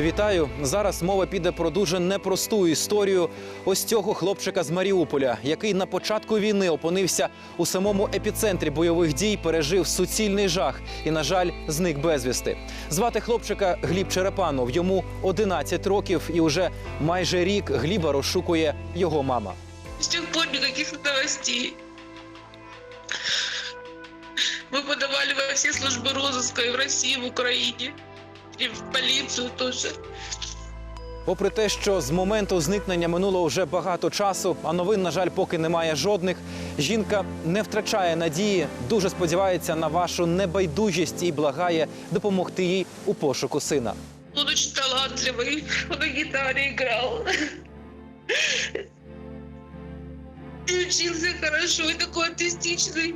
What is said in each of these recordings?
Вітаю! Зараз мова піде про дуже непросту історію ось цього хлопчика з Маріуполя, який на початку війни опинився у самому епіцентрі бойових дій, пережив суцільний жах і, на жаль, зник безвісти. Звати хлопчика Гліб Черепанов. Йому 11 років, і уже майже рік Гліба розшукує його мама. С тех пор никаких новостей. Мы подавали во все службы розыска и в России, и в Украине, и в полицию тоже. Попри те, що з моменту зникнення минуло вже багато часу, а новин, на жаль, поки немає жодних. Жінка не втрачає надії, дуже сподівається на вашу небайдужість і благає допомогти їй у пошуку сина. Он очень талантливый, он на гитаре играл. И учился хорошо, и такой артистичный.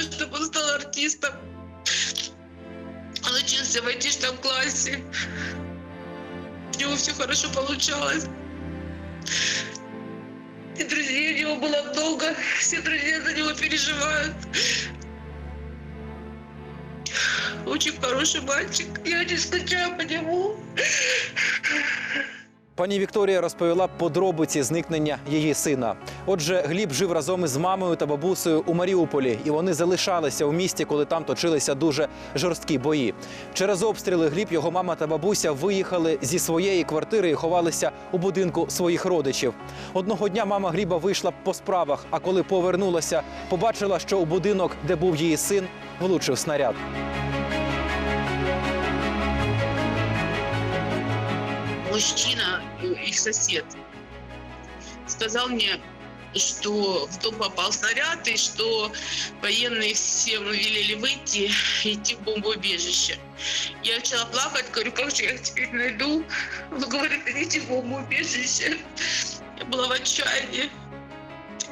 Чтобы он стал артистом. Он учился в айтишном классе. У него все хорошо получалось. И друзей у него было много. Все друзья за него переживают. Очень хороший мальчик. Я очень скучаю по нему. Пані Вікторія розповіла подробиці зникнення її сина. Отже, Гліб жив разом із мамою та бабусею у Маріуполі, і вони залишалися у місті, коли там точилися дуже жорсткі бої. Через обстріли Гліб, його мама та бабуся виїхали зі своєї квартири і ховалися у будинку своїх родичів. Одного дня мама Гліба вийшла по справах, а коли повернулася, побачила, що у будинок, де був її син, влучив снаряд. Мужчина, их сосед, сказал мне, что в дом попал снаряд и что военные всем велели выйти идти в бомбоубежище. Я начала плакать, говорю, как же я их теперь найду? Он говорит, идите в бомбоубежище. Я была в отчаянии.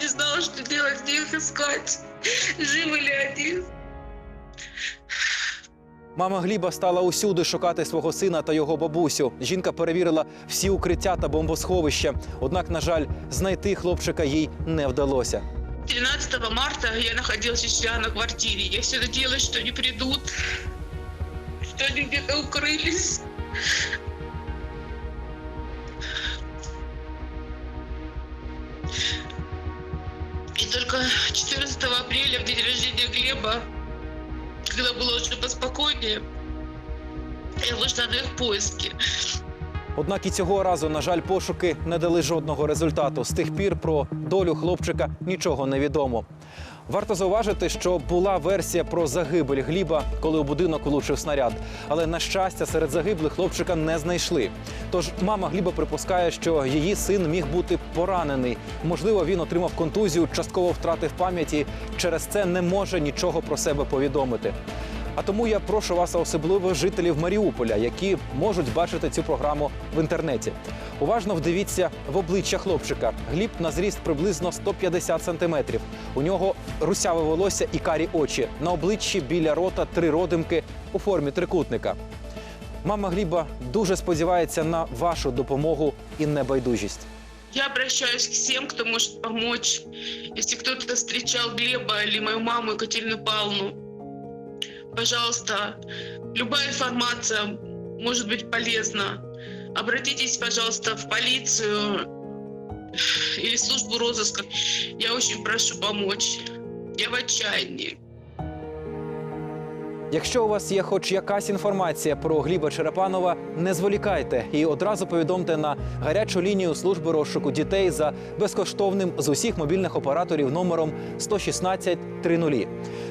Не знала, что делать, где их искать. Живы ли они? Мама Гліба стала усюди шукати свого сина та його бабусю. Жінка перевірила всі укриття та бомбосховища. Однак, на жаль, знайти хлопчика їй не вдалося. 13 марта я себя на квартире. Я все надеялась, что они придут, что они где-то укрылись. И только 14 апреля, в день рождения Глеба, когда было уже поспокойнее, я вышла на их поиски. Однак і цього разу, на жаль, пошуки не дали жодного результату. З тих пір про долю хлопчика нічого не відомо. Варто зауважити, що була версія про загибель Гліба, коли у будинок влучив снаряд. Але на щастя, серед загиблих хлопчика не знайшли. Тож мама Гліба припускає, що її син міг бути поранений. Можливо, він отримав контузію, частково втратив пам'яті. Через це не може нічого про себе повідомити. А тому я прошу вас, особливо жителів Маріуполя, які можуть бачити цю програму в інтернеті. Уважно вдивіться в обличчя хлопчика. Гліб на зріст приблизно 150 сантиметрів. У нього русяве волосся і карі очі. На обличчі біля рота три родимки у формі трикутника. Мама Гліба дуже сподівається на вашу допомогу і небайдужість. Я обращаюсь к всем, кто может помочь. Если кто-то встречал Глеба или мою маму Екатерину Павловну, пожалуйста, любая информация может быть полезна. Обратитесь, пожалуйста, в полицию или службу розыска. Я очень прошу помочь. Я в отчаянии. Якщо у вас є хоч якась інформація про Гліба Черепанова, не зволікайте і одразу повідомте на гарячу лінію служби розшуку дітей за безкоштовним з усіх мобільних операторів номером 116 30.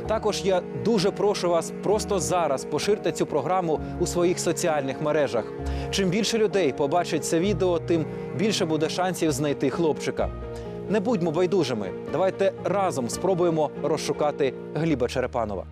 Також я дуже прошу вас просто зараз поширте цю програму у своїх соціальних мережах. Чим більше людей побачить це відео, тим більше буде шансів знайти хлопчика. Не будьмо байдужими. Давайте разом спробуємо розшукати Гліба Черепанова.